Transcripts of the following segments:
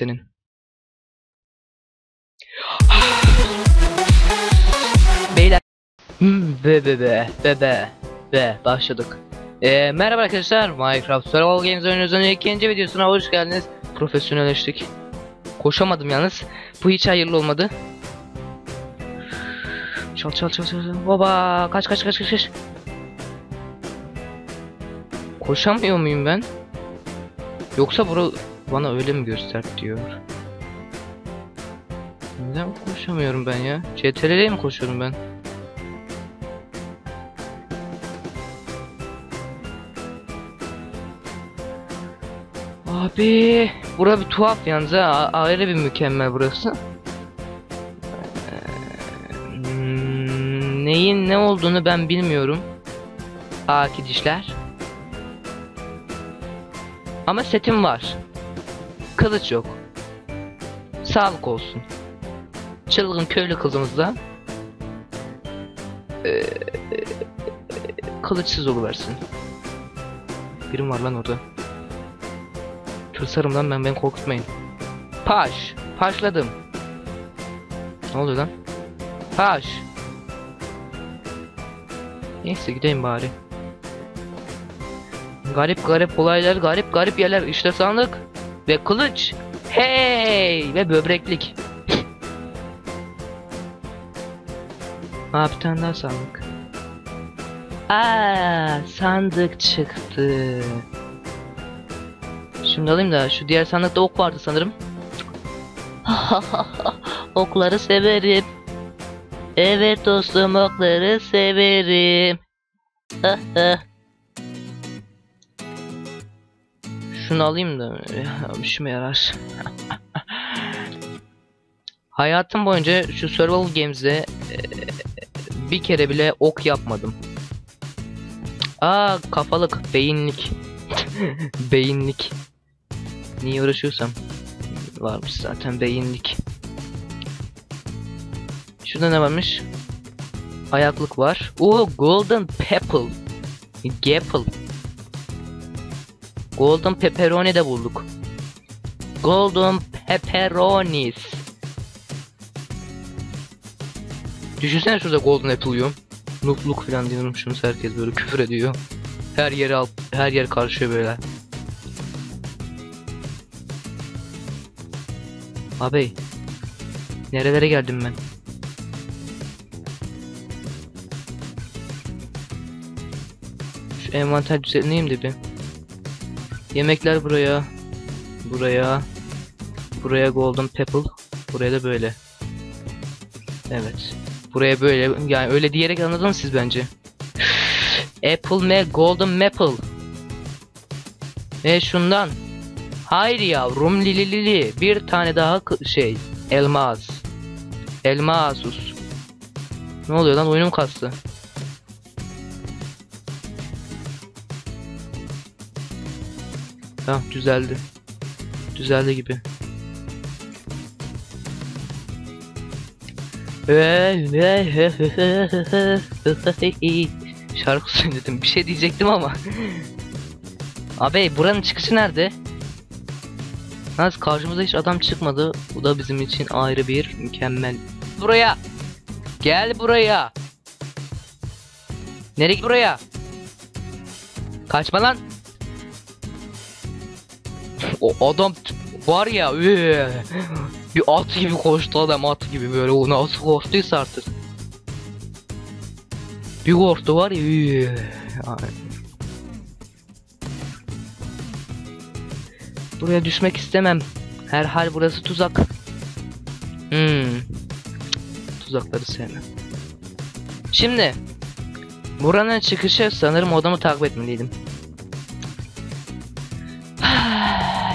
senin. Beyler. Hmm, Be be be be be be başladık. Ee, merhaba arkadaşlar Minecraft Survival Games oyunumuzun ikinci videosuna hoş geldiniz. Profesyonelleştik. Koşamadım yalnız. Bu hiç hayırlı olmadı. Çal çal çal çal. Baba kaç kaç kaç kaç kaç. Koşamıyor muyum ben? Yoksa bura bana öyle mi göster diyor. Neden koşamıyorum ben ya? CTRL'e mi koşuyorum ben? Abi, bura bir tuhaf yalnız ha. Ayrı bir mükemmel burası. Hmm, neyin ne olduğunu ben bilmiyorum. Aki dişler. Ama setim var. Kılıç yok. Sağlık olsun. Çılgın köylü kızımızla ee, kılıçsız oluversin. Birim var lan orada. Tırsarım lan ben beni korkutmayın. Paş. Paşladım. Ne oluyor lan? Paş. Neyse gideyim bari. Garip garip olaylar, garip garip yerler. İşte sandık ve kılıç. Hey ve böbreklik. Aa bir tane daha sandık. Aa sandık çıktı. Şimdi alayım da şu diğer sandıkta ok vardı sanırım. Okları severim. Evet dostum okları severim. Şunu alayım da işime yarar. Hayatım boyunca şu survival games'de e, bir kere bile ok yapmadım. Aa kafalık, beyinlik. beyinlik. Niye uğraşıyorsam varmış zaten beyinlik. Şurada ne varmış? Ayaklık var. Oo golden pepple. Gapple. Golden pepperoni de bulduk. Golden pepperonis. Düşünsene şurada golden apple yiyorum. Nutluk falan diyorum şunu herkes böyle küfür ediyor. Her yere al, her yer karışıyor böyle. Abi nerelere geldim ben? Şu envanter düzenleyeyim de bir. Yemekler buraya. Buraya. Buraya golden pepple. Buraya da böyle. Evet. Buraya böyle. Yani öyle diyerek anladınız siz bence. Apple me golden maple. Ve şundan. Hayır yavrum lili lili. Bir tane daha şey. Elmas. Elmasus. Ne oluyor lan oyunum kastı. Tamam düzeldi. Düzeldi gibi. Şarkı söyledim. Bir şey diyecektim ama. Abi buranın çıkışı nerede? Nasıl karşımıza hiç adam çıkmadı. Bu da bizim için ayrı bir mükemmel. Buraya. Gel buraya. Nereye buraya? Kaçma lan. O adam var ya üü, bir at gibi koştu adam at gibi böyle o nasıl koştuysa artık. Bir korktu var ya üü. Ay. Buraya düşmek istemem. Herhal burası tuzak. Hmm. Tuzakları sevmem. Şimdi buranın çıkışı sanırım odamı takip etmeliydim.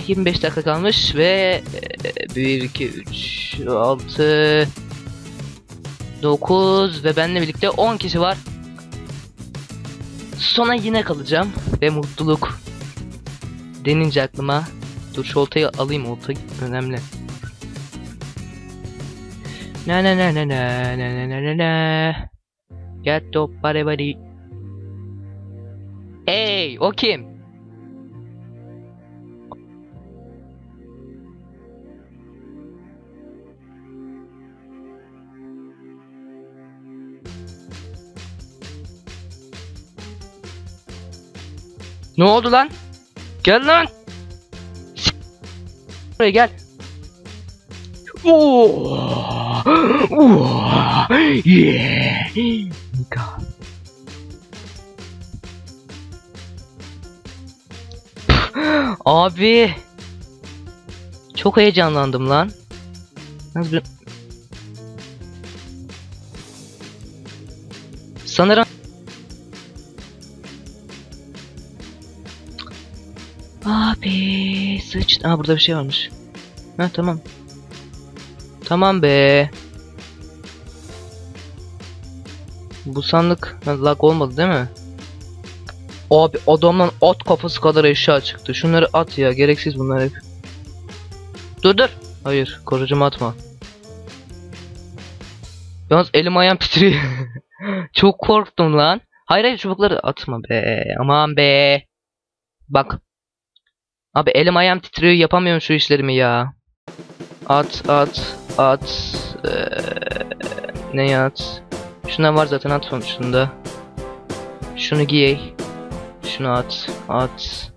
25 dakika kalmış ve 1 2 3 6 9 ve benle birlikte 10 kişi var. Sona yine kalacağım ve mutluluk denince aklıma dur şu oltayı alayım olta önemli. Na na na na na na na na na Get bari bari Hey o kim? Ne oldu lan? Gel lan. Buraya gel. Oo! Oo! Yeah! Abi. Çok heyecanlandım lan. Sanırım Abi sıçtı. Aa burada bir şey varmış. Ha tamam. Tamam be. Bu sandık lag olmadı değil mi? Abi adamdan at kafası kadar eşya çıktı. Şunları at ya. Gereksiz bunlar hep. Dur dur. Hayır. Korucumu atma. Yalnız elim ayağım titriyor. Çok korktum lan. Hayır hayır çubukları atma be. Aman be. Bak. Abi elim ayağım titriyor yapamıyorum şu işlerimi ya. At at at. Ee, ne at? Şuna var zaten at şunda. Şunu giy. Şunu at. At.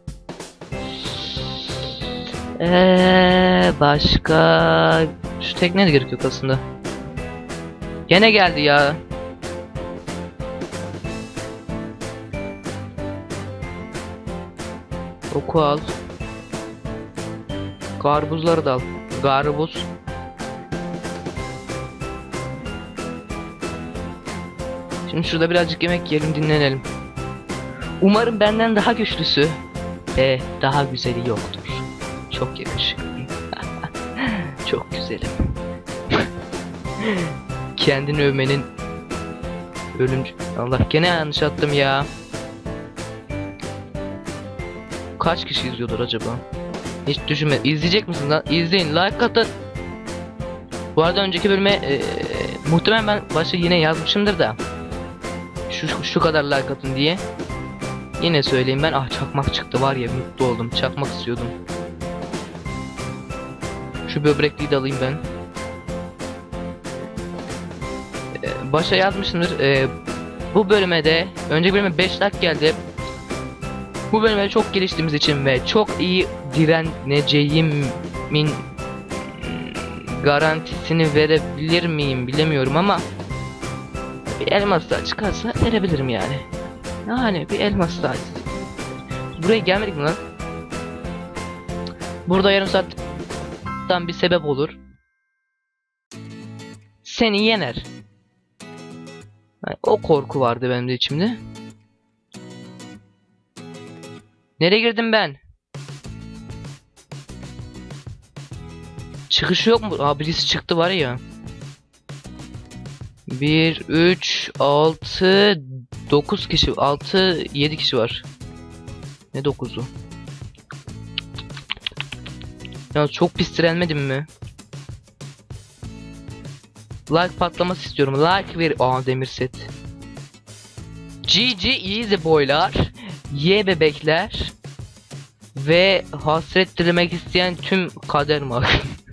Eee başka şu tekneye de gerek yok aslında. Gene geldi ya. Oku al. Garbuzları da al. Garbuz. Şimdi şurada birazcık yemek yiyelim dinlenelim. Umarım benden daha güçlüsü ve daha güzeli yoktur. Çok yakışıklıyım. Çok güzelim. Kendini övmenin ölümcü... Allah gene yanlış attım ya. Kaç kişi izliyordur acaba? Hiç düşünme. İzleyecek misin lan? İzleyin. Like atın. Bu arada önceki bölüme eee muhtemelen ben başta yine yazmışımdır da. Şu, şu kadar like atın diye. Yine söyleyeyim ben ah çakmak çıktı var ya mutlu oldum. Çakmak istiyordum. Şu böbrekliği de alayım ben. Ee, başa yazmışımdır. Ee, bu bölüme de önce bölüme 5 like geldi. Bu bölüme çok geliştiğimiz için ve çok iyi direneceğimin garantisini verebilir miyim bilemiyorum ama bir elmas daha çıkarsa verebilirim yani. Yani bir elmas daha. Buraya gelmedik mi lan? Burada yarım saatten bir sebep olur. Seni yener. Yani o korku vardı benim de içimde. Nereye girdim ben? Çıkışı yok mu? Aa birisi çıktı var ya. 1, 3, 6, 9 kişi, 6, 7 kişi var. Ne 9'u? Ya çok pis direnmedim mi? Like patlaması istiyorum. Like ver. Aa demir set. GG easy boylar. Ye bebekler. Ve hasret dilemek isteyen tüm kader mag.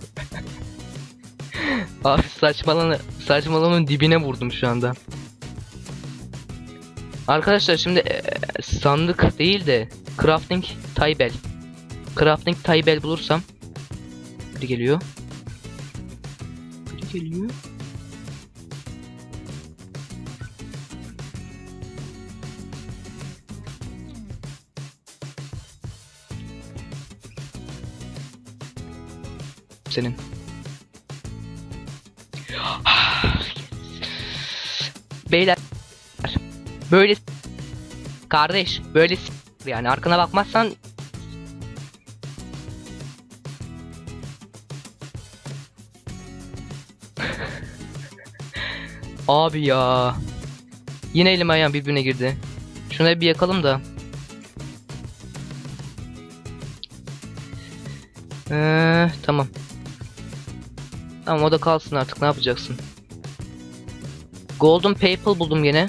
Abi saçmalama, saçmalamanın dibine vurdum şu anda. Arkadaşlar şimdi e, sandık değil de crafting taybel. Crafting taybel bulursam biri geliyor. Biri geliyor. Senin. Beyler böyle kardeş böyle yani arkana bakmazsan Abi ya. Yine elim ayağım birbirine girdi. Şuna bir yakalım da. Ee, Tamam. Tamam o da kalsın artık ne yapacaksın Golden Paper buldum yine.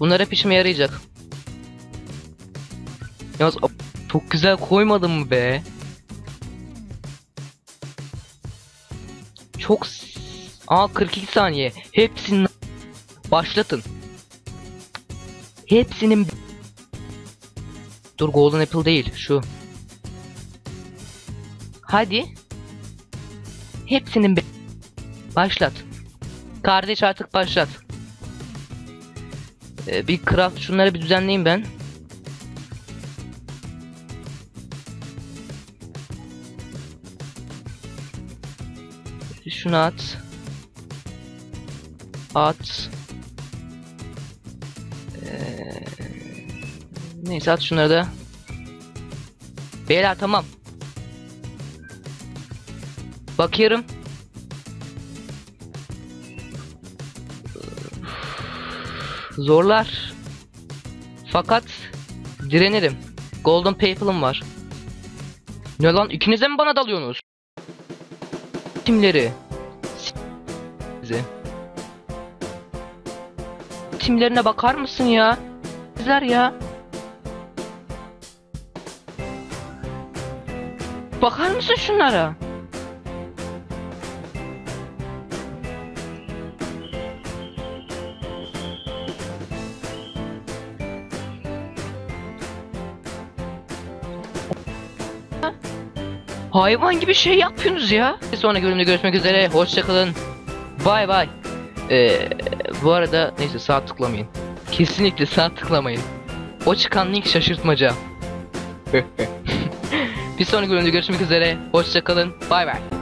Bunlar hep işime yarayacak. Yalnız çok güzel koymadım mı be? Çok Aa 42 saniye. Hepsini başlatın. Hepsinin Dur Golden Apple değil şu. Hadi. Hepsinin Başlat. Kardeş artık başlat. Ee, bir craft şunları bir düzenleyeyim ben. Şunu at. At. Ee, neyse at şunları da. Beyler tamam. Bakıyorum. Zorlar. Fakat direnirim. Golden Papal'ım var. Ne lan ikiniz de mi bana dalıyorsunuz? Timleri. Sizi. Timlerine bakar mısın ya? Güzel ya. Bakar mısın şunlara? Hayvan gibi şey yapıyorsunuz ya. Bir sonraki bölümde görüşmek üzere. Hoşçakalın. Bay bay. Ee, bu arada neyse sağ tıklamayın. Kesinlikle sağ tıklamayın. O çıkan link şaşırtmaca. bir sonraki bölümde görüşmek üzere. Hoşçakalın. Bay bay.